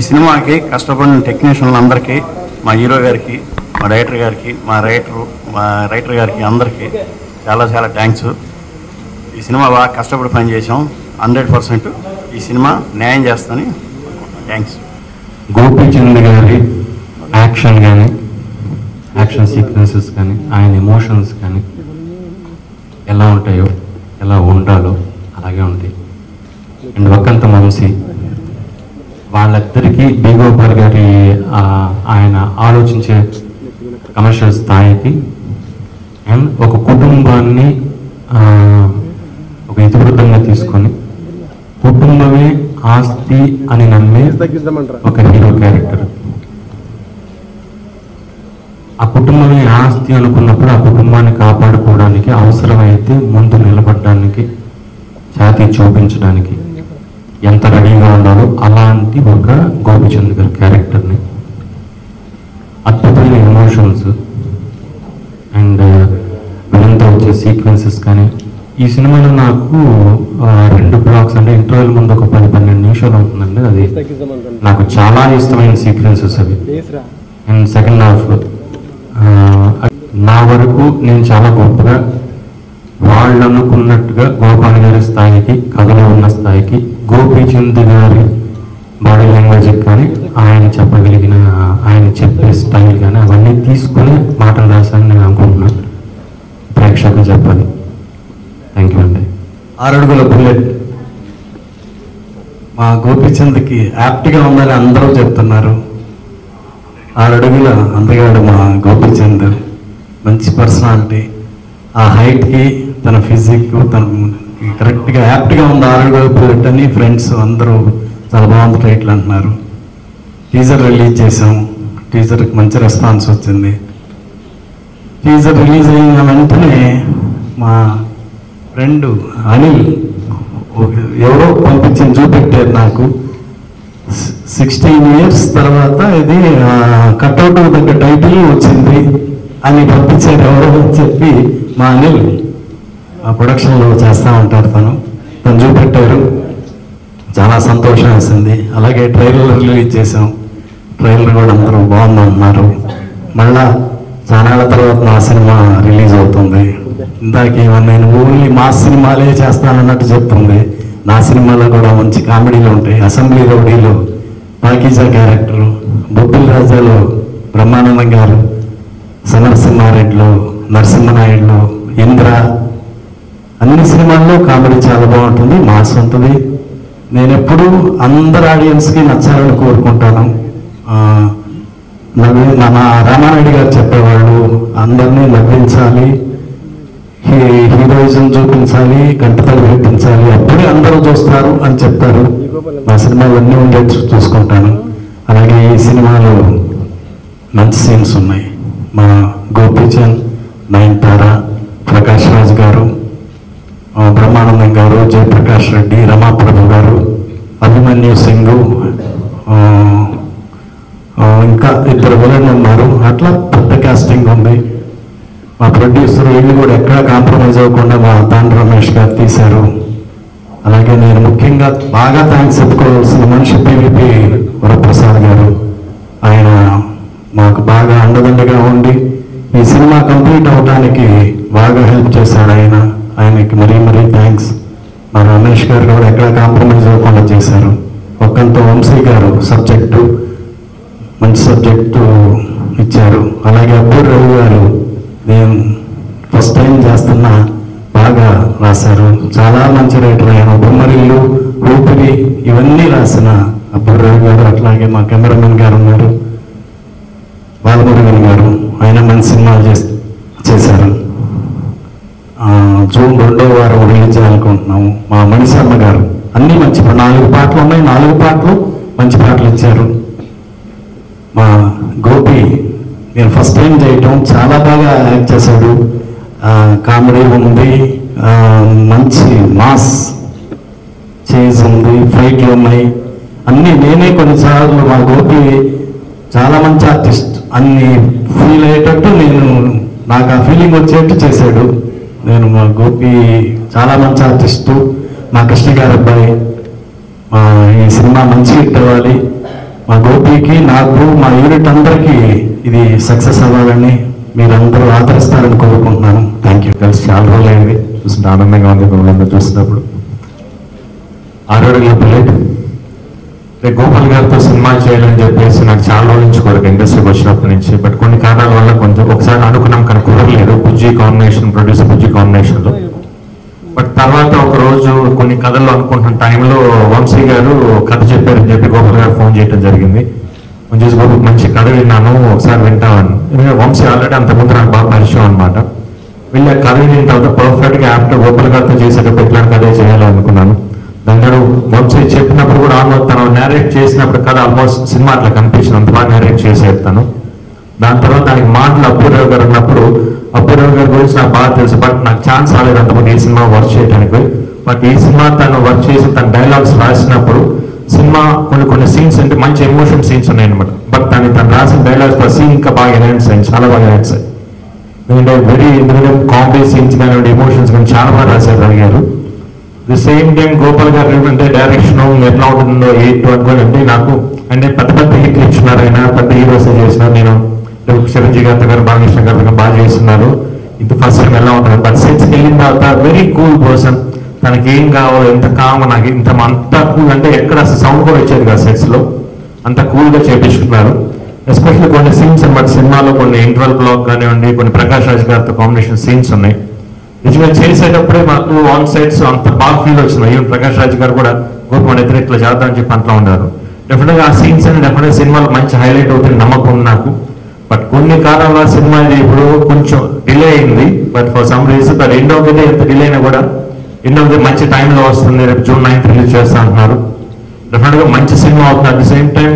ఈ సినిమాకి కష్టపడిన టెక్నీషియన్లందరికీ మా హీరో గారికి మా డైరెక్టర్ గారికి మా రైటర్ మా రైటర్ గారికి అందరికీ చాలా చాలా థ్యాంక్స్. ఈ సినిమా బాగా కష్టపడి పని చేసాం హండ్రెడ్ పర్సెంట్ ఈ సినిమా న్యాయం చేస్తాని థ్యాంక్స్. గోపీచంద్ గారి యాక్షన్ కానీ యాక్షన్ సీక్వెన్సెస్ కానీ ఆయన ఎమోషన్స్ కానీ ఎలా ఉంటాయో ఎలా ఉండాలో అలాగే ఉంటాయి. అండ్ ఒకంత మనిషి వాళ్ళిద్దరికీ బి గారి ఆయన ఆలోచించే కమర్షియల్ స్థాయికి అండ్ ఒక కుటుంబాన్ని ఒక ఇతివృత్తంగా తీసుకొని కుటుంబమే ఆస్తి అని నమ్మే ఒక హీరో క్యారెక్టర్. ఆ కుటుంబమే ఆస్తి అనుకున్నప్పుడు ఆ కుటుంబాన్ని కాపాడుకోవడానికి అవసరమైతే ముందు నిలబడడానికి ఛాతీ చూపించడానికి ఎంత రెడీగా ఉండాలో అలాంటి ఒక గోపిచంద్ గారి క్యారెక్టర్ని. అద్భుతమైన ఎమోషన్స్. అండ్ విలన్తో వచ్చే సీక్వెన్సెస్ కానీ. ఈ సినిమాలో నాకు రెండు బ్లాక్స్ అంటే ఇంటర్వెల్ ముందు ఒక పది పన్నెండు నిమిషాలు అవుతుందండి అది నాకు చాలా ఇష్టమైన సీక్వెన్సెస్ అవి. అండ్ సెకండ్ హాఫ్ నా వరకు నేను చాలా గొప్పగా వాళ్ళు అనుకున్నట్టుగా గోపాల్ గారి స్థాయికి కథలో ఉన్న స్థాయికి గోపీచంద్ గారి బాడీ లాంగ్వేజ్ కానీ ఆయన చెప్పగలిగిన ఆయన చెప్పే స్టైల్ కానీ అవన్నీ తీసుకుని మాటలు రాశాను నేను అనుకుంటున్నాను. ప్రేక్షకులు చెప్పాలి. థ్యాంక్ యూ అండి. ఆరడుగుల బుల్లెట్. మా గోపీచంద్కి యాప్ట్గా ఉందని అందరూ చెప్తున్నారు. ఆరడుగుల అందగాడు మా గోపీచంద్. మంచి పర్సనాలిటీ. ఆ హైట్కి తన ఫిజిక్ తన కరెక్ట్గా యాప్ట్గా ఉంది ఆరడుగుల పెట్టని అని ఫ్రెండ్స్ అందరూ చాలా బాగుంది టైటిల్ అంటున్నారు. టీజర్ రిలీజ్ చేసాం టీజర్కి మంచి రెస్పాన్స్ వచ్చింది. టీజర్ రిలీజ్ అయిన వెంటనే మా ఫ్రెండ్ అనిల్ ఎవరో పంపించి చూపెట్టారు నాకు. సిక్స్టీన్ ఇయర్స్ తర్వాత ఇది కట్అవుట్ దగ్గర టైటిల్ వచ్చింది అని పంపించారు ఎవరో అని చెప్పి మా అనిల్ ప్రొడక్షన్లో చేస్తూ ఉంటారు తను. తను చూపెట్టారు చాలా సంతోషం వేసింది. అలాగే ట్రైలర్ రిలీజ్ చేసాం ట్రైలర్ కూడా అందరూ బాగుందన్నారు. మళ్ళా చాలా తర్వాత నా సినిమా రిలీజ్ అవుతుంది. ఇందాక ఏమన్నా నేను ఓన్లీ మా సినిమాలే చేస్తానన్నట్టు చెప్తుంది. నా సినిమాలో కూడా మంచి కామెడీలు ఉంటాయి. అసెంబ్లీ రౌడీలో పాకీజా క్యారెక్టరు బొబ్బిల్ రాజాలో బ్రహ్మానందం గారు సమరసింహారెడ్డిలో నరసింహనాయుడులో ఇంద్ర అన్ని సినిమాల్లో కామెడీ చాలా బాగుంటుంది మాస్ ఉంటుంది నేను ఎప్పుడు అందరు ఆడియన్స్కి నచ్చాలని కోరుకుంటాను. నవ్వి మన రామానాయుడు గారు చెప్పేవాళ్ళు అందరినీ నవ్వించాలి హీ- హీరోయిజం చూపించాలి గంటతలు పెట్టించాలి అప్పుడే అందరూ చూస్తారు అని చెప్తారు. నా సినిమాలు అన్నీ ఉండేది చూసుకుంటాను. అలాగే ఈ సినిమాలో మంచి సీన్స్ ఉన్నాయి. మా గోపీచంద్ నయనతార ప్రకాష్ రాజ్ గారు బ్రహ్మానందం గారు జయప్రకాష్ రెడ్డి రమాప్రభు గారు అభిమన్యు సింగ్ ఇంకా ఇద్దరు విలన్ ఉన్నారు. అట్లా పెద్ద కాస్టింగ్ ఉంది. మా ప్రొడ్యూసర్ వీళ్ళు కూడా ఎక్కడ కాంప్రమైజ్ అవ్వకుండా మా తాండ్ర రమేష్ గారు తీశారు. అలాగే నేను ముఖ్యంగా బాగా థ్యాంక్స్ చెప్పుకోవాల్సిన మనిషి పివిపి వరప్రసాద్ గారు. ఆయన మాకు బాగా అండదండగా ఉండి ఈ సినిమా కంప్లీట్ అవడానికి బాగా హెల్ప్ చేశాడు ఆయన. ఆయనకి మరీ మరీ థ్యాంక్స్ మా రమేష్ గారు కూడా ఎక్కడ కాంప్రమైజ్ అవ్వకుండా చేశారు. ఒక్కంతో వంశీ గారు సబ్జెక్టు మంచి సబ్జెక్టు ఇచ్చారు. అలాగే అబ్బూర్ రవి గారు నేను ఫస్ట్ టైం చేస్తున్నా బాగా రాశారు. చాలా మంచి రైటర్ ఆయన. బొమ్మరిల్లు ఊపిరి ఇవన్నీ రాసిన అబ్బూర్ రవి గారు అట్లాగే మా కెమెరామెన్ గారు ఉన్నారు. బాలమురుగన్ గారు ఆయన మంచి సినిమాలు చేస్ చేశారు. జూన్ రెండో వారం రిలీజ్ చేయాలనుకుంటున్నాము మా మణిశర్మ గారు. అన్ని మంచి నాలుగు పాటలు ఉన్నాయి. నాలుగు పాటలు మంచి పాటలు ఇచ్చారు. మా గోపి నేను ఫస్ట్ టైం చేయటం. చాలా బాగా యాక్ట్ చేశాడు. కామెడీ ఉంది. మంచి మాస్ చేజ్ ఉంది. ఫైట్లు ఉన్నాయి. అన్నీ నేనే కొన్నిసార్లు మా గోపి చాలా మంచి ఆర్టిస్ట్. అన్ని ఫీల్ అయ్యేటట్టు నేను నాకు ఆ ఫీలింగ్ వచ్చేట్టు చేశాడు. నేను మా గోపి చాలా మంచి ఆర్టిస్టు మా కృష్ణ గారి అబ్బాయి. మా ఈ సినిమా మంచి హిట్ అవ్వాలి. మా గోపికి నాకు మా యూనిట్ అందరికీ ఇది సక్సెస్ అవ్వాలని మీరందరూ ఆదరిస్తారని కోరుకుంటున్నాను. థ్యాంక్ యూ కలిసి చాలా రోజులు అయింది ఆనందంగా ఉంది మిమ్మల్ని చూసినప్పుడు ఆరోగ్య బుల్లెట్ రేపు గోపాల్ గారితో సినిమా చేయాలని చెప్పేసి నాకు చాలా రోజుల నుంచి కొరకు ఇండస్ట్రీకి వచ్చినప్పటి నుంచి. బట్ కొన్ని కారణాల వల్ల కొంచెం ఒకసారి అనుకున్నాం కానీ కుదరలేదు. బుజ్జి కాంబినేషన్ ప్రొడ్యూసర్ బుజ్జి కాంబినేషన్లో. బట్ తర్వాత ఒక రోజు కొన్ని కథలు అనుకుంటున్న టైంలో వంశీ గారు కథ చెప్పారని చెప్పి గోపాల్ గారు ఫోన్ చేయడం జరిగింది. ఫోన్ చేసి మంచి కథ విన్నాను ఒకసారి వింటామని ఎందుకంటే వంశీ ఆల్రెడీ అంతకుముందు నాకు బాగా పరిచయం అనమాట వీళ్ళ కథ విన్న తర్వాత పర్ఫెక్ట్గా గోపాల్ గారితో చేసేటప్పుడు ఇట్లాంటి కథ చేయాలనుకున్నాను. అందరూ వంశీ చెప్పినప్పుడు కూడా ఆల్మోస్ట్ తను నేరేట్ చేసినప్పుడు కదా ఆల్మోస్ట్ సినిమా అట్లా కనిపించింది. అంత బాగా నేరేట్ చేసేస్తాను దాని తర్వాత దానికి మాటలు అప్పురావు గారు ఉన్నప్పుడు అప్పురావు గారి గురించి నాకు బాగా తెలుసు బట్ నాకు ఛాన్స్ రాలేదు అంతకుముందు ఈ సినిమా వర్క్ చేయడానికి బట్ ఈ సినిమా తను వర్క్ చేసి తన డైలాగ్స్ రాసినప్పుడు సినిమా కొన్ని కొన్ని సీన్స్ అంటే మంచి ఎమోషన్ సీన్స్ ఉన్నాయన్నమాట. బట్ దాన్ని తను రాసిన డైలాగ్స్ సీన్ ఇంకా బాగా ఎనౌన్స్ అయింది చాలా బాగా ఎనౌన్స్ అయ్యి ఎందుకంటే వెరీ ఎందుకంటే కామెడీ సీన్స్ కానివ్వండి ఎమోషన్స్ కానీ చాలా బాగా రాశారు అడిగారు ది సేమ్ టైం గోపాల్ గారు అంటే డైరెక్షన్ ఎట్లా ఉంటుందో ఎయిట్ అనుకోని అంటే నాకు అంటే పెద్ద పెద్ద హిట్లు ఇచ్చినారు ఆయన పెద్ద హీరోస్ చేసినారు. నేను చిరంజీవి గారి గారు బాలకృష్ణ గారి దగ్గర బాగా చేస్తున్నారు. ఇది ఫస్ట్ టైం ఎలా ఉంటుంది. బట్ సెట్స్కి వెళ్ళిన తర్వాత వెరీ కూల్ పర్సన్ తనకి ఏం కావాలో ఎంత కామ నాకు ఇంత అంత కూల్ అంటే ఎక్కడ అసలు సౌండ్ కూడా వచ్చేది కదా సెట్స్లో అంత కూల్గా చేపించుకున్నారు. ఎస్పెషల్లీ కొన్ని సీన్స్ అనమాట సినిమాలో కొన్ని ఇంటర్వల్ బ్లాక్ కానివ్వండి కొన్ని ప్రకాష్ రాజ్ గారితో కాంబినేషన్ సీన్స్ ఉన్నాయి. నిజంగా చేసేటప్పుడే మాకు ఆన్ సైడ్స్ అంత బాగా ఫీల్ వచ్చింది ఈవెన్ ప్రకాష్ రాజ్ గారు కూడా గోపు మన ఇద్దరు ఇట్లా చేద్దామని చెప్పి అంట్లో ఉన్నారు. డెఫినెట్గా ఆ సీన్స్ అని డెఫినెట్ సినిమాలు మంచి హైలైట్ అవుతుంది నమ్మకం ఉంది నాకు. బట్ కొన్ని కారణాల సినిమా ఇది ఇప్పుడు కొంచెం డిలే అయింది. But for some reason but end of the ఎంత డిలే అయినా కూడా ఎండ్ ఆఫ్ ది మంచి టైంలో వస్తుంది. రేపు జూన్ నైన్త్ రిలీజ్ చేస్తా అంటున్నారు. డెఫినెట్గా మంచి సినిమా అవుతుంది. At the same time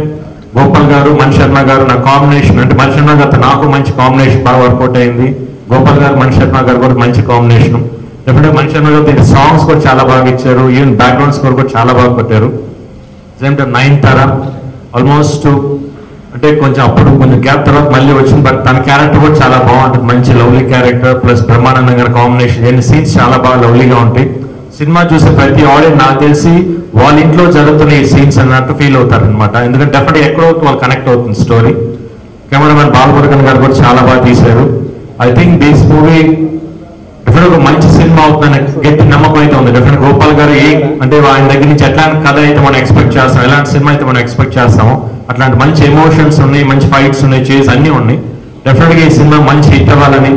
Gopal గారు మణి శర్మ గారు నా కాంబినేషన్ అంటే మణి శర్మ గారితో నాకు మంచి కాంబినేషన్ బాగా వర్కౌట్ అయింది. గోపాల్ గారు మణి శర్మ గారు కూడా మంచి కాంబినేషన్ డెఫినెట్ మణి శర్మ గారు దీని సాంగ్స్ కూడా చాలా బాగా ఇచ్చారు. ఈవెన్ బ్యాక్గ్రౌండ్ స్కోర్ కూడా చాలా బాగా కొట్టారు. Same time Nayanthara almost అంటే కొంచెం అప్పుడు కొంచెం గ్యాప్ తర్వాత మళ్ళీ వచ్చింది. బట్ తన క్యారెక్టర్ కూడా చాలా బాగుంటుంది మంచి లవ్లీ క్యారెక్టర్ ప్లస్ బ్రహ్మానందం గారి కాంబినేషన్ ఎన్ని సీన్స్ చాలా బాగా లవ్లీగా ఉంటాయి. సినిమా చూసే ప్రతి ఆడియన్స్ నాకు తెలిసి వాళ్ళ ఇంట్లో జరుగుతున్న ఈ సీన్స్ అన్నట్టు ఫీల్ అవుతారు అనమాట ఎందుకంటే డెఫినెట్ ఎక్కడో వాళ్ళు కనెక్ట్ అవుతుంది స్టోరీ కెమెరామెన్ బాలమురుగన్ గారు కూడా చాలా బాగా తీశారు. I think this movie definite ఒక మంచి సినిమా అవుతుందని గట్టి నమ్మకం అయితే ఉంది. డెఫినెట్ గోపాల్ గారు ఏ అంటే ఆయన దగ్గర నుంచి ఎట్లాంటి కథ అయితే మనం ఎక్స్పెక్ట్ చేస్తాం ఎలాంటి సినిమా అయితే మనం ఎక్స్పెక్ట్ చేస్తామో అట్లాంటి మంచి ఎమోషన్స్ ఉన్నాయి మంచి ఫైట్స్ ఉన్నాయి చేసి అన్ని ఉన్నాయి. డెఫినెట్గా ఈ సినిమా మంచి హిట్ అవ్వాలని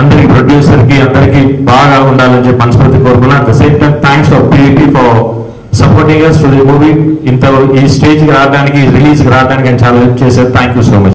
అందరికి ప్రొడ్యూసర్కి అందరికి బాగా ఉండాలని చెప్పి మనస్ఫూర్తి కోరుకున్నాను at the same time thanks for PET for supporting to the movie ఇంత ఈ స్టేజ్కి రావడానికి రిలీజ్కి రావడానికి చాలా హెల్ప్ చేశారు. Thank you so much